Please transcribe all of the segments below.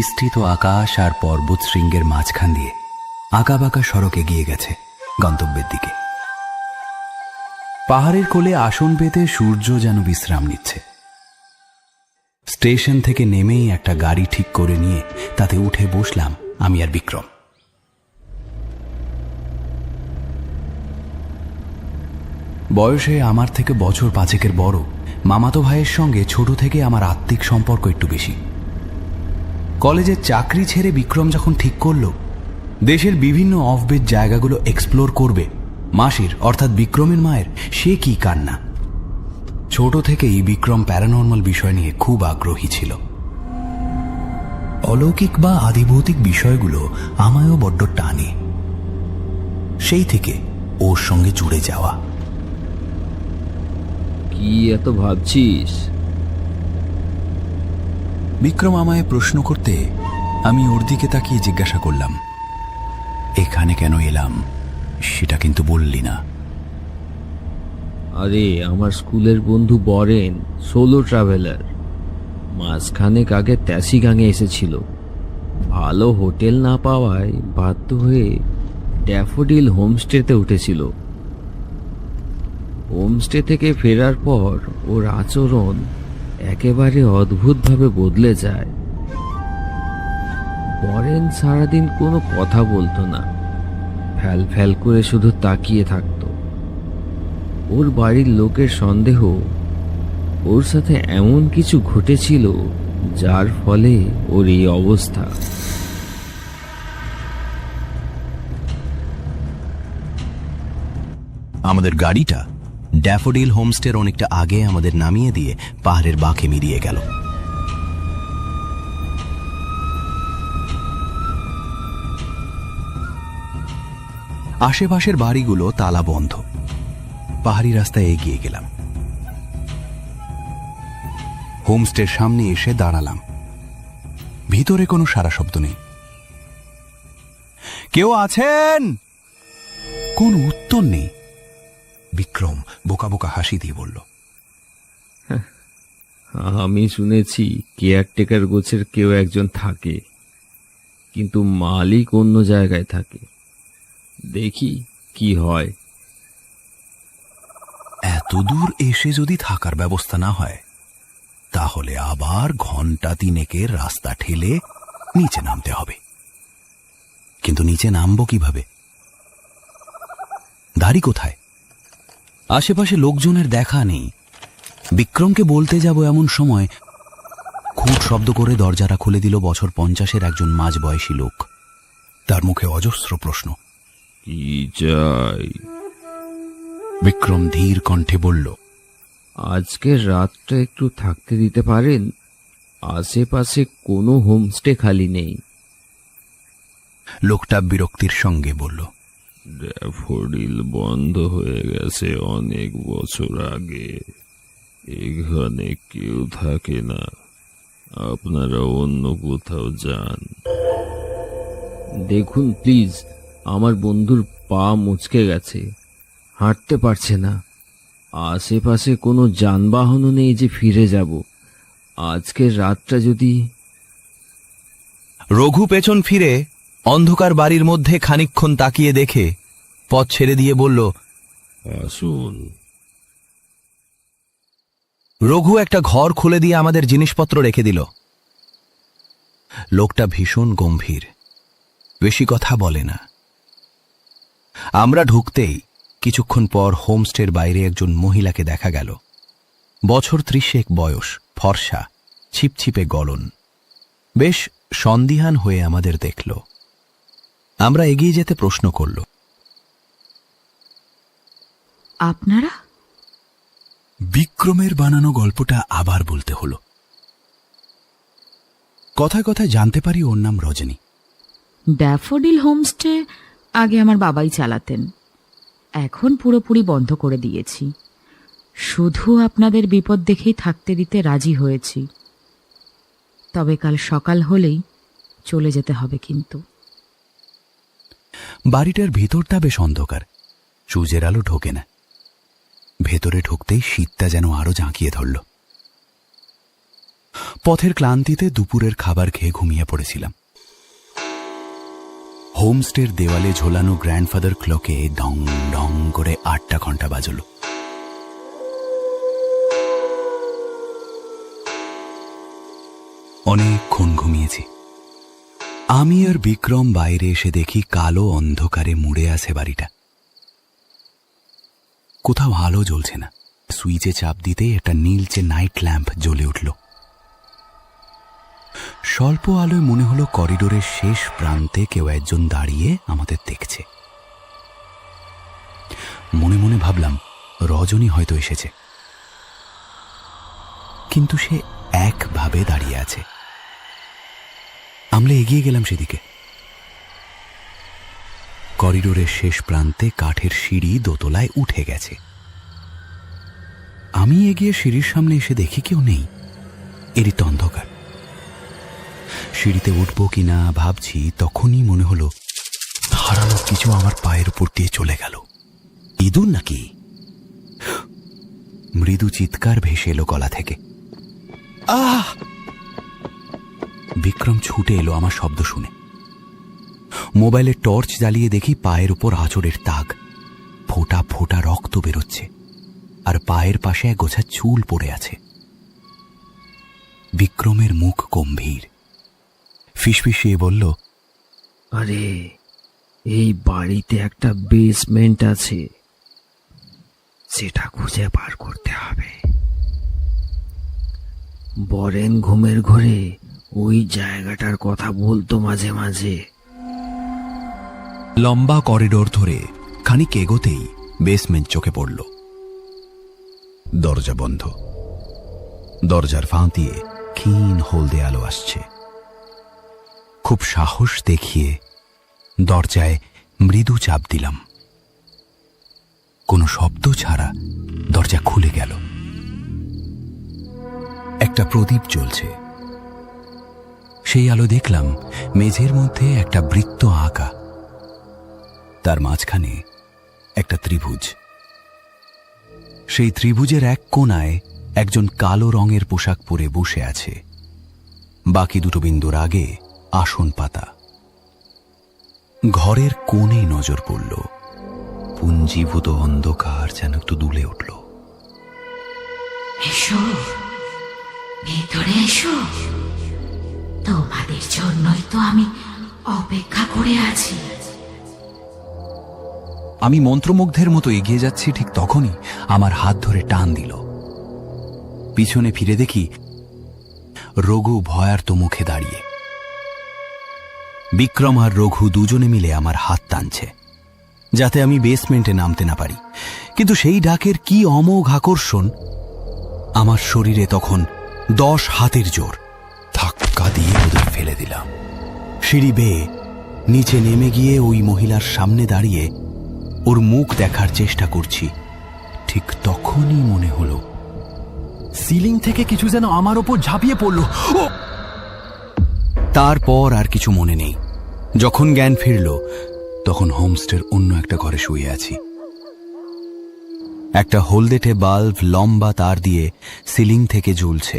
বিস্তৃত আকাশ আর পর্বত শৃঙ্গের মাঝখান দিয়ে আঁকাবাঁকা সড়ক এগিয়ে গেছে গন্তব্যের দিকে। পাহাড়ের কোলে আসন পেতে সূর্য যেন বিশ্রাম নিচ্ছে। স্টেশন থেকে নেমেই একটা গাড়ি ঠিক করে নিয়ে তাতে উঠে বসলাম আমি আর বিক্রম। বয়সে আমার থেকে বছর পাঁচেকের বড়, মামাতো ভাইয়ের সঙ্গে ছোট থেকে আমার আত্মিক সম্পর্ক একটু বেশি। কলেজের চাকরি ছেড়ে বিক্রম যখন ঠিক করল, দেশের বিভিন্ন অফবেট জায়গাগুলো এক্সপ্লোর করবে, মাসির, অর্থাৎ বিক্রমের মায়ের, সে কি কান্না? ছোট থেকেই বিক্রম প্যারানর্মাল বিষয় নিয়ে খুব আগ্রহী ছিল। অলৌকিক বা আদিভৌতিক বিষয়গুলো আমায়ও বড্ড টানে। সেই থেকে ওর সঙ্গে জুড়ে যাওয়া। কি এত ভাবছিস? বিক্রম আমায় প্রশ্ন করতে আমি ওর দিকে তাকিয়ে জিজ্ঞাসা করলাম, এখানে কেন এলাম? সেটা কিন্তু বললি না। আরে, আমার স্কুলের বন্ধু বরেন, সোলো ট্রাভেলার। মাঝখানেক আগে ট্যাসিগাঙে এসেছিল। ভালো হোটেল না পাওয়ায় বাধ্য হয়ে ড্যাফোডিল হোমস্টেতে উঠেছিল। হোমস্টে থেকে ফেরার পর ওর আচরণ একেবারে অদ্ভুতভাবে বদলে যায়। বরেন সারাদিন কোনো কথা বলতো না। ফ্যাল ফ্যাল করে শুধু তাকিয়ে থাকতো। ওর বাড়ির লোকের সন্দেহ, ওর সাথে এমন কিছু ঘটেছিল যার ফলে ওর এই অবস্থা। আমাদের গাড়িটা ড্যাফোডিল হোমস্টের অনেকটা আগে আমাদের নামিয়ে দিয়ে পাহাড়ের বাঁকে মিলিয়ে গেল। আশেপাশের বাড়িগুলো তালা বন্ধ। পাহাড়ি রাস্তায় এগিয়ে গেলাম। হোমস্টের সামনে এসে দাঁড়ালাম। ভিতরে কোনো সারা শব্দ নেই। কেউ আছেন? কোন উত্তর নেই। বিক্রম বোকা বোকা হাসি দিয়ে বলল আমি শুনেছি কেয়ারটেকার গোছের কেউ একজন থাকে কিন্তু মালিক অন্য জায়গায় থাকে। দেখি কি হয়। এত দূর এসে যদি থাকার ব্যবস্থা না হয় তাহলে আবার ঘণ্টা তিনেকের রাস্তা ঠেলে নিচে নামতে হবে। কিন্তু নিচে নামবো কীভাবে? দাড়ি কোথায়? আশেপাশে লোকজনের দেখা নেই। বিক্রমকে বলতে যাব এমন সময় খুব শব্দ করে দরজাটা খুলে দিল বছর পঞ্চাশের একজন মাঝবয়সী লোক। তার মুখে অজস্র প্রশ্ন। কি চাই? বিক্রম ধীর কণ্ঠে বলল আজকের রাতটা একটু থাকতে দিতে পারেন? আশেপাশে কোনো হোমস্টে খালি নেই। লোকটা বিরক্তির সঙ্গে বলল ড্যাফোডিল বন্ধ হয়ে গেছে অনেক বছর আগে। এখানে কেউ থাকে না। আপনারা অন্য কোথাও যান। দেখুন প্লিজ আমার বন্ধুর পা মুচকে গেছে। হাঁটতে পারছে না। আশেপাশে কোনো যানবাহনও নেই যে ফিরে যাব। আজকের রাতটা যদি রঘু পেছন ফিরে অন্ধকার বাড়ির মধ্যে খানিকক্ষণ তাকিয়ে দেখে পথ ছেড়ে দিয়ে বলল আসুন। রঘু একটা ঘর খুলে দিয়ে আমাদের জিনিসপত্র রেখে দিল। লোকটা ভীষণ গম্ভীর বেশি কথা বলে না। আমরা ঢুকতেই কিছুক্ষণ পর হোমস্টের বাইরে একজন মহিলাকে দেখা গেল। বছর ত্রিশেক বয়স ফর্সা ছিপছিপে গলন। বেশ সন্দিহান হয়ে আমাদের দেখল। আমরা এগিয়ে যেতে প্রশ্ন করল আপনারা? বিক্রমের বানানো গল্পটা আবার বলতে হলো। কথায় কথায় জানতে পারি ওর নাম রজনী। ড্যাফোডিল হোমস্টে আগে আমার বাবাই চালাতেন। এখন পুরোপুরি বন্ধ করে দিয়েছি। শুধু আপনাদের বিপদ দেখেই থাকতে দিতে রাজি হয়েছি। তবে কাল সকাল হলেই চলে যেতে হবে কিন্তু। বাড়িটার ভিতরটা বেশ অন্ধকার। সূর্যের আলো ঢোকে না। ভেতরে ঢুকতেই শীতটা যেন আরও জাঁকিয়ে ধরল। পথের ক্লান্তিতে দুপুরের খাবার খেয়ে ঘুমিয়ে পড়েছিলাম। হোমস্টের দেওয়ালে ঝোলানো গ্র্যান্ডফাদার ক্লকে ডং ডং করে আটটা ঘণ্টা বাজল। অনেকক্ষণ ঘুমিয়েছি। আমি আর বিক্রম বাইরে এসে দেখি কালো অন্ধকারে মুড়ে আছে বাড়িটা। কোথাও আলো জ্বলছে না। সুইচে চাপ দিতে একটা নীলচে নাইট ল্যাম্প জ্বলে উঠল। স্বল্প আলোয় মনে হলো করিডোরের শেষ প্রান্তে কেউ একজন দাঁড়িয়ে আমাদের দেখছে। মনে মনে ভাবলাম, রজনী হয়তো এসেছে। কিন্তু সে একভাবে দাঁড়িয়ে আছে। আমরা এগিয়ে গেলাম সেদিকে। করিডোরের শেষ প্রান্তে কাঠের সিঁড়ি দোতলায় উঠে গেছে। আমি এগিয়ে সিঁড়ির সামনে এসে দেখি কেউ নেই। এরই তো অন্ধকার। সিঁড়িতে উঠবো কিনা ভাবছি, তখনই মনে হলো হারানো কিছু আমার পায়ের উপর দিয়ে চলে গেল। ইঁদুর নাকি? মৃদু চিৎকার ভেসে এলো গলা থেকে। আহ! বিক্রম ছুটে এলো আমার শব্দ শুনে। মোবাইলের টর্চ জ্বালিয়ে দেখি পায়ের উপর আঁচড়ের তাগ ফোটা ফোটা রক্ত বেরোচ্ছে, আর পায়ের পাশে এক গোছা চুল পড়ে আছে। বিক্রমের মুখ গম্ভীর। ফিসফিসিয়ে বলল, আরে, এই বাড়িতে একটা বেসমেন্ট আছে। সেটা খুঁজে বার করতে হবে। বরেন ঘুমের ঘরে ওই জায়গাটার কথা বলতো মাঝে মাঝে। লম্বা করিডোর ধরে খানিক এগোতেই বেসমেন্ট চোখে পড়ল। দরজা বন্ধ। দরজার ফাঁ দিয়ে ক্ষীণ হলদে আলো আসছে। খুব সাহস দেখিয়ে দরজায় মৃদু চাপ দিলাম। কোনো শব্দ ছাড়া দরজা খুলে গেল। একটা প্রদীপ জ্বলছে। সেই আলো দেখলাম মেঝের মধ্যে একটা বৃত্ত আঁকা। তার মাঝখানে একটা ত্রিভুজ। সেই ত্রিভুজের এক কোণায় একজন কালো রঙের পোশাক পরে বসে আছে। বাকি দুটো বিন্দুর আগে আসন পাতা। ঘরের কোণে নজর পড়ল। পুঞ্জীভূত অন্ধকার যেন একটু দুলে উঠল। এসো। ভেতরে এসো। তোমাদের জন্যই তো আমি অপেক্ষা করে আছি। আমি মন্ত্রমুগ্ধের মতো এগিয়ে যাচ্ছি ঠিক তখনই আমার হাত ধরে টান দিল। পিছনে ফিরে দেখি রঘু ভয়ার্ত মুখে দাঁড়িয়ে। বিক্রম আর রঘু দুজনে মিলে আমার হাত টানছে, যাতে আমি বেসমেন্টে নামতে না পারি। কিন্তু সেই ডাকের কি অমোঘ আকর্ষণ, আমার শরীরে তখন দশ হাতের জোর ধাক্কা দিয়ে ওদের ফেলে দিলাম। সিঁড়ি বেয়ে নিচে নেমে গিয়ে ওই মহিলার সামনে দাঁড়িয়ে ওর মুখ দেখার চেষ্টা করছি। ঠিক তখনই মনে হলো, সিলিং থেকে কিছু যেন আমার ওপর ঝাঁপিয়ে পড়ল। তারপর আর কিছু মনে নেই। যখন জ্ঞান ফিরল, তখন হোমস্টের অন্য একটা ঘরে শুয়ে আছি। একটা হলদেটে বাল্ব লম্বা তার দিয়ে সিলিং থেকে ঝুলছে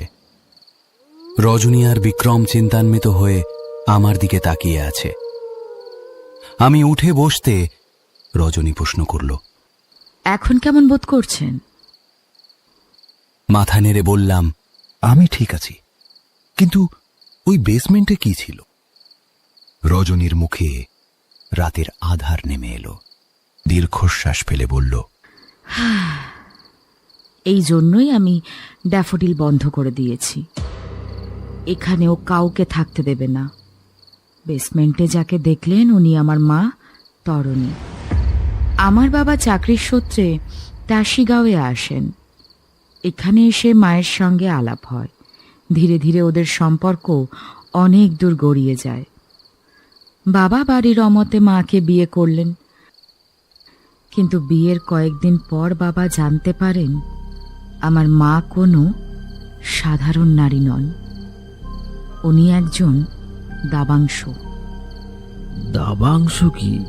রজনী আর বিক্রম চিন্তান্বিত হয়ে আমার দিকে তাকিয়ে আছে। আমি উঠে বসতে রজনী প্রশ্ন করল এখন কেমন বোধ করছেন? মাথা নেড়ে বললাম আমি ঠিক আছি কিন্তু ওই বেসমেন্টে কি ছিল? রজনীর মুখে রাতের আধার নেমে এলো দীর্ঘশ্বাস ফেলে বলল এই জন্যই আমি ড্যাফোডিল বন্ধ করে দিয়েছি। এখানেও কাউকে থাকতে দেবে না। বেসমেন্টে যাকে দেখলেন উনি আমার মা তরণী। আমার বাবা চাকরির সূত্রে তাসিগাঁওয়ে আসেন। এখানে এসে মায়ের সঙ্গে আলাপ হয়। ধীরে ধীরে ওদের সম্পর্ক অনেক দূর গড়িয়ে যায়। বাবা বাড়ির অমতে মাকে বিয়ে করলেন। কিন্তু বিয়ের কয়েকদিন পর বাবা জানতে পারেন, আমার মা কোনো সাধারণ নারী নন। উনি একজন দাবাংশ। দাবাংশ কি?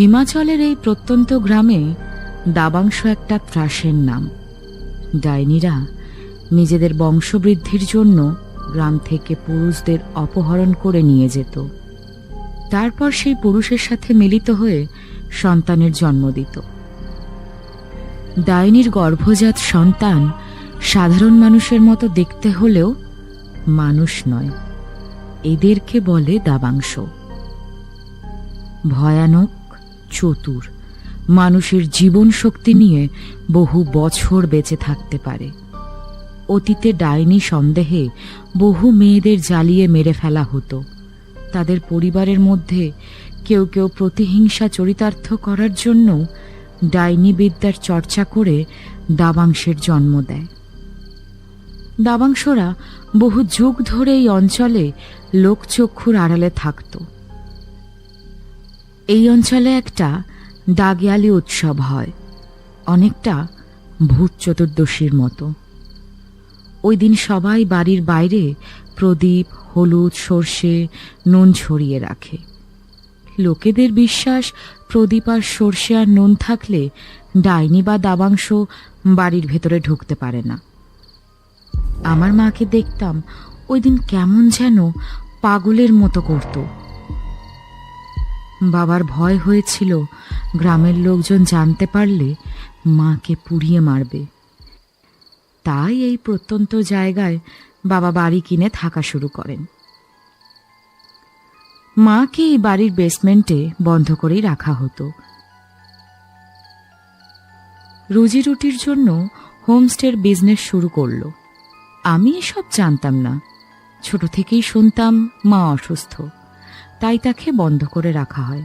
হিমাচলের এই প্রত্যন্ত গ্রামে দাবাংশ একটা ত্রাসের নাম। ডাইনিরা নিজেদের বংশবৃদ্ধির জন্য গ্রাম থেকে পুরুষদের অপহরণ করে নিয়ে যেত। তারপর সেই পুরুষের সাথে মিলিত হয়ে সন্তানের জন্ম দিত। ডাইনির গর্ভজাত সন্তান সাধারণ মানুষের মতো দেখতে হলেও মানুষ নয়। এদেরকে বলে দাবাংশ। ভয়ানক চতুর। মানুষের জীবন শক্তি নিয়ে বহু বছর বেঁচে থাকতে পারে। অতীতে ডাইনি সন্দেহে বহু মেয়েদের জ্বালিয়ে মেরে ফেলা হতো। তাদের পরিবারের মধ্যে কেউ কেউ প্রতিহিংসা চরিতার্থ করার জন্য ডাইনি বিদ্যার চর্চা করে দাবাংশের জন্ম দেয়। দাবাংশরা বহু যুগ ধরে এই অঞ্চলে লোকচক্ষুর আড়ালে থাকত। এই অঞ্চলে একটা দাগিয়ালি উৎসব হয়, অনেকটা ভূত চতুর্দশীর মতো। ওই দিন সবাই বাড়ির বাইরে প্রদীপ, হলুদ, সর্ষে, নুন ছড়িয়ে রাখে। লোকেদের বিশ্বাস, প্রদীপ আর সর্ষে আর নুন থাকলে ডাইনি বা দাবাংশ বাড়ির ভেতরে ঢুকতে পারে না। আমার মাকে দেখতাম ওই দিন কেমন যেন পাগলের মতো করত। বাবার ভয় হয়েছিল। গ্রামের লোকজন জানতে পারলে মাকে পুড়িয়ে মারবে। তাই এই প্রত্যন্ত জায়গায় বাবা বাড়ি কিনে থাকা শুরু করেন। মাকে এই বাড়ির বেসমেন্টে বন্ধ করেই রাখা হতো। রুজি রুটির জন্য হোমস্টের বিজনেস শুরু করল। আমি এসব জানতাম না। ছোট থেকেই শুনতাম মা অসুস্থ। তাই তাকে বন্ধ করে রাখা হয়।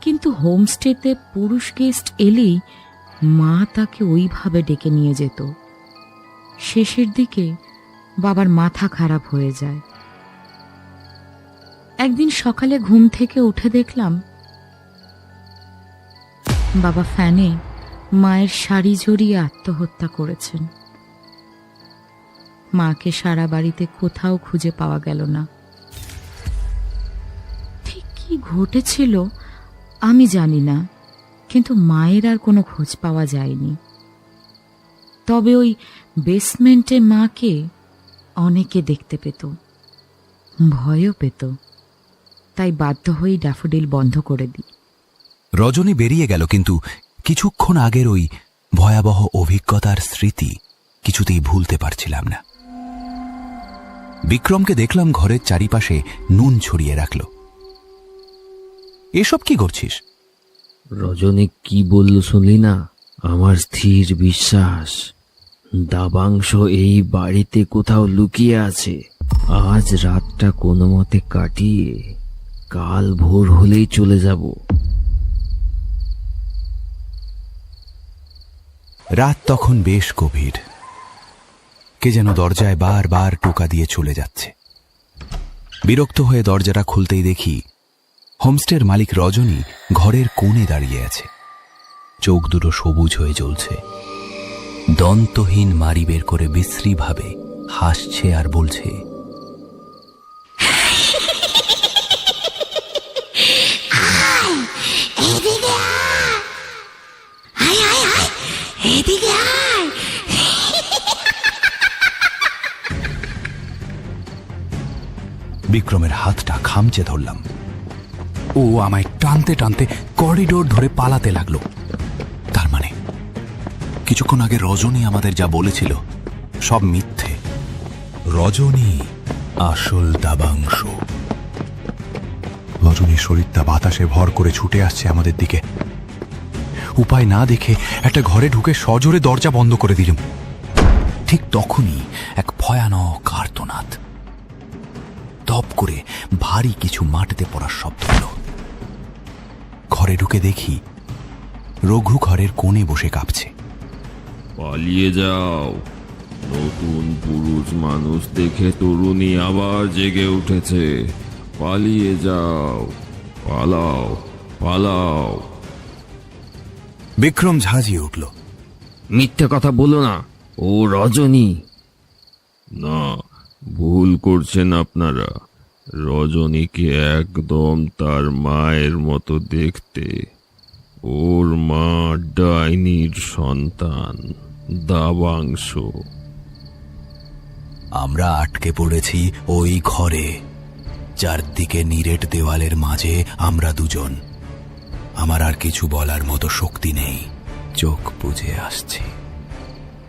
কিন্তু হোমস্টেতে পুরুষ গেস্ট এলেই মা তাকে ওইভাবে ডেকে নিয়ে যেত। শেষের দিকে বাবার মাথা খারাপ হয়ে যায়। একদিন সকালে ঘুম থেকে উঠে দেখলাম, বাবা ফ্যানে মায়ের শাড়ি জড়িয়ে আত্মহত্যা করেছেন। মাকে সারা বাড়িতে কোথাও খুঁজে পাওয়া গেল না। কি ঘটেছিল, আমি জানি না, কিন্তু মায়ের আর কোনো খোঁজ পাওয়া যায়নি। তবে ওই বেসমেন্টে মাকে অনেকে দেখতে পেত, ভয়ও পেত। তাই বাধ্য হয়েই ড্যাফোডিল বন্ধ করে দিই। রজনী বেরিয়ে গেল, কিন্তু কিছুক্ষণ আগের ওই ভয়াবহ অভিজ্ঞতার স্মৃতি কিছুতেই ভুলতে পারছিলাম না। বিক্রমকে দেখলাম ঘরের চারিপাশে নুন ছড়িয়ে রাখল। এসব কি করছিস? রজনী কি বলল শুনলি না? আমার স্থির বিশ্বাস দাবাংশ এই বাড়িতে কোথাও লুকিয়ে আছে। আজ রাতটা কোনো মতে কাটিয়ে কাল ভোর হলেই চলে যাব। রাত তখন বেশ গভীর। কে যেন দরজায় বারবার টোকা দিয়ে চলে যাচ্ছে। বিরক্ত হয়ে দরজাটা খুলতেই দেখি হোমস্টের মালিক রজনী ঘরের কোণে দাঁড়িয়ে আছে। চোখ দুটো সবুজ হয়ে জ্বলছে। দন্তহীন মারি বের করে বিশ্রীভাবে হাসছে আর বলছে বিক্রমের হাতটা খামচে ধরলাম। ও আমায় টানতে টানতে করিডোর ধরে পালাতে লাগল। তার মানে কিছুক্ষণ আগে রজনী আমাদের যা বলেছিল, সব মিথ্যে। রজনী আসল দাবাংশ। রজনীর শরীরটা বাতাসে ভর করে ছুটে আসছে আমাদের দিকে। উপায় না দেখে একটা ঘরে ঢুকে সজোরে দরজা বন্ধ করে দিলাম। ঠিক তখনই এক ভয়ানক আর্তনাদ। টপ করে ভারী কিছু মাটিতে পড়ার শব্দ হলো। ঘরে ঢুকে দেখি রঘু ঘরের কোণে বসে কাঁপছে। পালিয়ে যাও। নতুন পুরুষ মানুষ দেখে তরুণী আবার জেগে উঠেছে। পালিয়ে যাও। পালাও। পালাও। বিক্রম ঝাঁঝিয়ে উঠল। মিথ্যে কথা বলো না ও রজনী। না ভুল করছেন আপনারা। রজনীকে একদম তার মায়ের মতো দেখতে। ওর মা ডাইনির সন্তান, দাবাংশ। আমরা আটকে পড়েছি ওই ঘরে চারদিকে নিরেট দেওয়ালের মাঝে আমরা দুজন। আমার আর কিছু বলার মতো শক্তি নেই। চোখ বুঝে আসছে।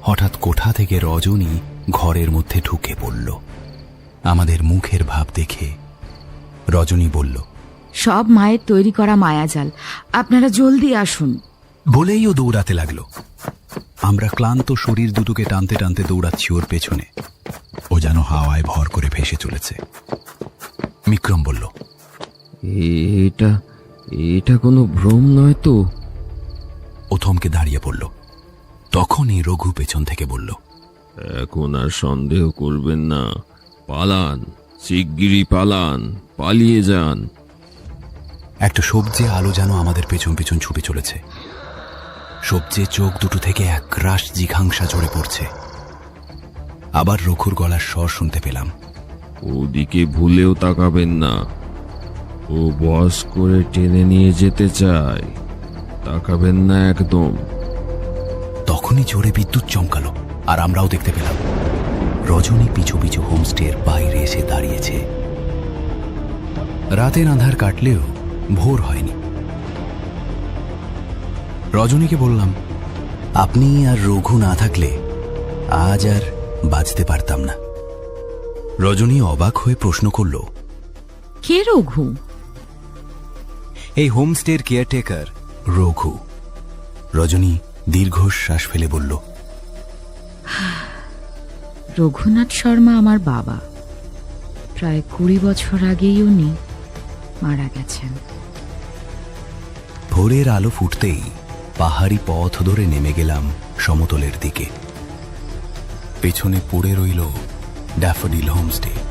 হঠাৎ কোঠা থেকে রজনী ঘরের মধ্যে ঢুকে পড়ল। আমাদের মুখের ভাব দেখে। রজনী বলল সব মায়ের তৈরি করা মায়াজাল। আপনারা জলদি আসুন। বলেই ও দৌড়াতে লাগল। আমরা ক্লান্ত শরীর দুটোকে টানতে টানতে দৌড়াচ্ছি ওর পেছনে। ও যেন হাওয়ায় ভর করে ভেসে চলেছে। বিক্রম বলল এ- এটা এটা কোনো ভ্রম নয় তো? ও থমকে দাঁড়িয়ে পড়ল। তখনই রঘু পেছন থেকে বলল এখন আর সন্দেহ করবেন না। পালান শিগগিরই পালান পালিয়ে যান। একটা সবজি আলো যেন আমাদের পেছন পেছন ছুটে চলেছে। সবজি চোখ দুটো থেকে এক রাশ জিঘাংসা ঝরে পড়ছে। আবার রঘুর গলার স্বর শুনতে পেলাম। ওদিকে ভুলেও তাকাবেন না। ও বস করে টেনে নিয়ে যেতে চায়। তাকাবেন না একদম। তখনই জোরে বিদ্যুৎ চমকালো আর আমরাও দেখতে পেলাম। রজনী পিছু পিছু হোমস্টের বাইরে এসে দাঁড়িয়েছে। রাতের আধার কাটলেও ভোর হয়নি। রজনীকে বললাম আপনি আর রঘু না থাকলে আজ আর বাঁচতে পারতাম না। রজনী অবাক হয়ে প্রশ্ন করল কে রঘু? এই হোমস্টের কেয়ারটেকার রঘু। রজনী দীর্ঘশ্বাস ফেলে বলল রঘুনাথ শর্মা আমার বাবা। প্রায় কুড়ি বছর আগেই উনি মারা গেছেন। ভোরের আলো ফুটতেই পাহাড়ি পথ ধরে নেমে গেলাম সমতলের দিকে। পেছনে পড়ে রইল ড্যাফোডিল হোমস্টে।